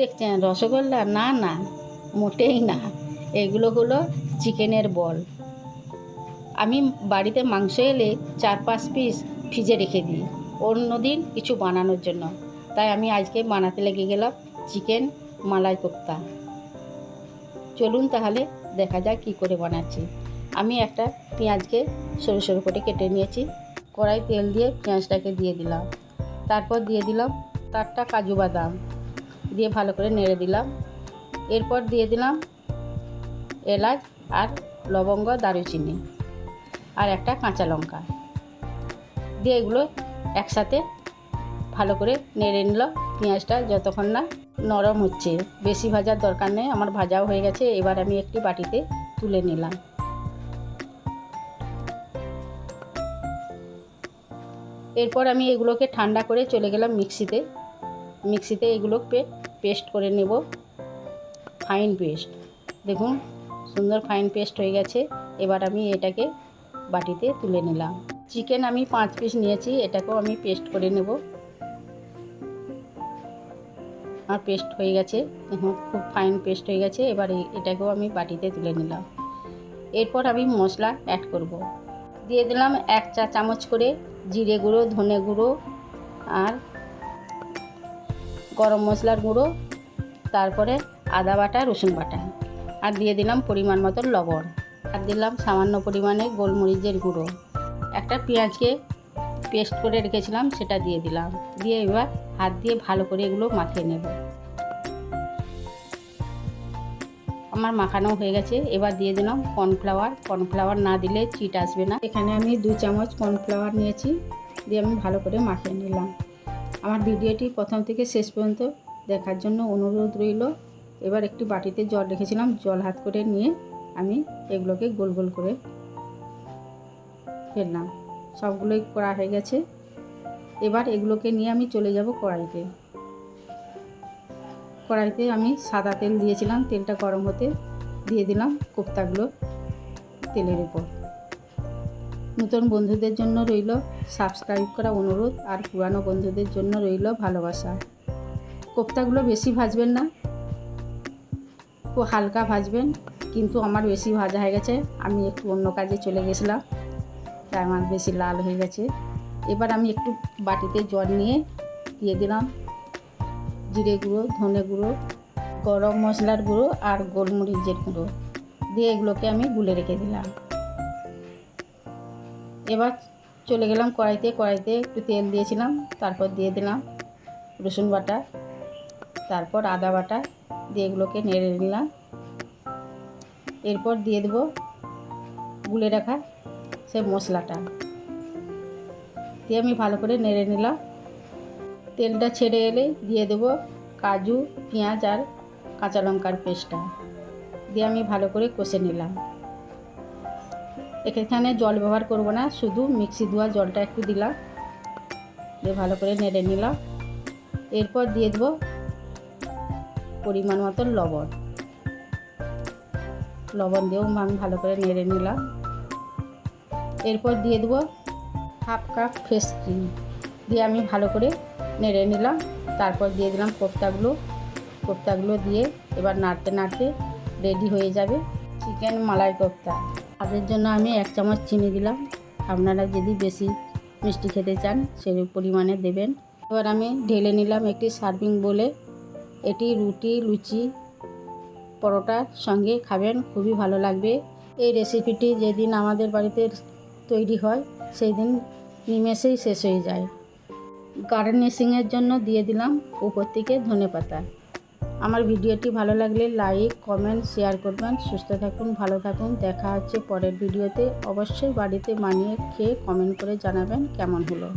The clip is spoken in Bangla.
দেখছেন, রসগোল্লা? না না, মোটেই না। এগুলো হলো চিকেনের বল। আমি বাড়িতে মাংস এলে চার পাঁচ পিস ফ্রিজে রেখে দিই অন্য দিন কিছু বানানোর জন্য। তাই আমি আজকে বানাতে লেগে গেলাম চিকেন মালাই কোপ্তা। চলুন তাহলে দেখা যাক কী করে বানাচ্ছি। আমি একটা পেঁয়াজকে সরু সরু করে কেটে নিয়েছি। কড়াই তেল দিয়ে পেঁয়াজটাকে দিয়ে দিলাম। তারপর দিয়ে দিলাম তারটা কাজু বাদাম। দিয়ে ভালো করে নেড়ে দিলাম। এরপর দিয়ে দিলাম এলাচ আর লবঙ্গ, দারুচিনি আর একটা কাঁচা লঙ্কা। দিয়ে এগুলো একসাথে ভালো করে নেড়ে নিল। পেঁয়াজটা যতক্ষণ না নরম হচ্ছে, বেশি ভাজার দরকার নেই, আমার ভাজাও হয়ে গেছে, এবার আমি একটি বাটিতে তুলে নিলাম। এরপর আমি এগুলোকে ঠান্ডা করে চলে গেলাম মিক্সিতে। মিক্সিতে এগুলোকে পেস্ট করে নেব। Fine paste. দেখুন, সুন্দর ফাইন পেস্ট হয়ে গেছে। এবার আমি এটাকে বাটিতে তুলে নিলাম। চিকেন আমি পাঁচ পিস নিয়েছি, এটাকেও আমি পেস্ট করে নেব। আমার পেস্ট হয়ে গেছে। দেখুন, খুব ফাইন পেস্ট হয়ে গেছে। এবার এটাকেও আমি বাটিতে তুলে নিলাম। এরপর আমি মশলা অ্যাড করব। দিয়ে দিলাম এক চা চামচ করে জিরে গুঁড়ো, ধনে গুঁড়ো আর গরম মশলার গুঁড়ো, তারপরে আদা বাটা, রসুন বাটা। আর দিয়ে দিলাম পরিমাণ মতো লবণ। আর দিলাম সামান্য পরিমাণে গোলমরিচের গুঁড়ো। একটা পেঁয়াজকে পেস্ট করে রেখেছিলাম, সেটা দিয়ে দিলাম। দিয়ে এবার হাত দিয়ে ভালো করে এগুলো মাখিয়ে নেব। আমার মাখানো হয়ে গেছে। এবার দিয়ে দিলাম কর্নফ্লাওয়ার। কর্নফ্লাওয়ার না দিলে চিট আসবে না। এখানে আমি দু চামচ কর্নফ্লাওয়ার নিয়েছি। দিয়ে আমি ভালো করে মাখিয়ে নিলাম। আমার ভিডিওটি প্রথম থেকে শেষ পর্যন্ত দেখার জন্য অনুরোধ রইল। এবার একটি বাটিতে জল রেখেছিলাম, জল হাত করে নিয়ে আমি এগুলোকে গোল গোল করে ফেললাম। সবগুলোই করা হয়ে গেছে। এবার এগুলোকে নিয়ে আমি চলে যাব কড়াইতে। কড়াইতে আমি সাদা তেল দিয়েছিলাম, তেলটা গরম হতে দিয়ে দিলাম কোপ্তাগুলো তেলের উপর। নতুন বন্ধুদের জন্য রইল সাবস্ক্রাইব করা অনুরোধ আর পুরানো বন্ধুদের জন্য রইল ভালোবাসা। কোপ্তাগুলো বেশি ভাজবেন না। খুব হালকা ভাজবেন, কিন্তু আমার বেশি ভাজা হয়ে গেছে। আমি একটু অন্য কাজে চলে গেছিলাম, তাই আমার বেশি লাল হয়ে গেছে। এবার আমি একটু বাটিতে জল নিয়ে দিয়ে দিলাম। জিরে গুঁড়ো, ধনে গুঁড়ো, গরম মশলার গুঁড়ো আর গোলমরিচের গুঁড়ো। দিয়ে এগুলোকে আমি গুলে রেখে দিলাম। এবার চলে গেলাম কড়াইতে কড়াইতে একটু তেল দিয়েছিলাম, তারপর দিয়ে দিলাম রসুন বাটা, তারপর আদা বাটা দিয়ে এগুলোকে নেড়ে নিলাম। এরপর দিয়ে দেবো গুলে রাখা সে মশলাটা। দিয়ে আমি ভালো করে নেড়ে নিলাম। তেলটা ছেড়ে এলে দিয়ে দেবো কাজু, পেঁয়াজ আর কাঁচা লঙ্কার পেস্টটা। দিয়ে আমি ভালো করে কষে নিলাম। এখানে জল ব্যবহার করব না, শুধু মিক্সি ধোয়া জলটা একটু দিলাম। দিয়ে ভালো করে নেড়ে নিলাম। এরপর দিয়ে দেবো পরিমাণ মতো লবণ। লবণ দিয়েও আমি ভালো করে নেড়ে নিলাম। এরপর দিয়ে দেবো হাফ কাপ ফ্রেশ ক্রিম। দিয়ে আমি ভালো করে নেড়ে নিলাম। তারপর দিয়ে দিলাম কোপ্তাগুলো। কোপ্তাগুলো দিয়ে এবার নাড়তে নাড়তে রেডি হয়ে যাবে। চিকেন মালাই কোপ্তা। তাদের জন্য আমি এক চামচ চিনি দিলাম। আপনারা যদি বেশি মিষ্টি খেতে চান সেই পরিমাণে দেবেন। এবার আমি ঢেলে নিলাম একটি সার্ভিং বলে। এটি রুটি, লুচি পরোটার সঙ্গে খাবেন, খুবই ভালো লাগবে। এই রেসিপিটি যেদিন আমাদের বাড়িতে তৈরি হয় সেই দিন নিমেষেই শেষ হয়ে যায়। গার্নিশিংয়ের জন্য দিয়ে দিলাম উপর থেকে ধনে পাতা আমার ভিডিওটি ভালো লাগলে লাইক, কমেন্ট, শেয়ার করবেন। সুস্থ থাকুন, ভালো থাকুন। দেখা হচ্ছে পরের ভিডিওতে। অবশ্যই বাড়িতে মানিয়ে খেয়ে কমেন্ট করে জানাবেন কেমন হলো।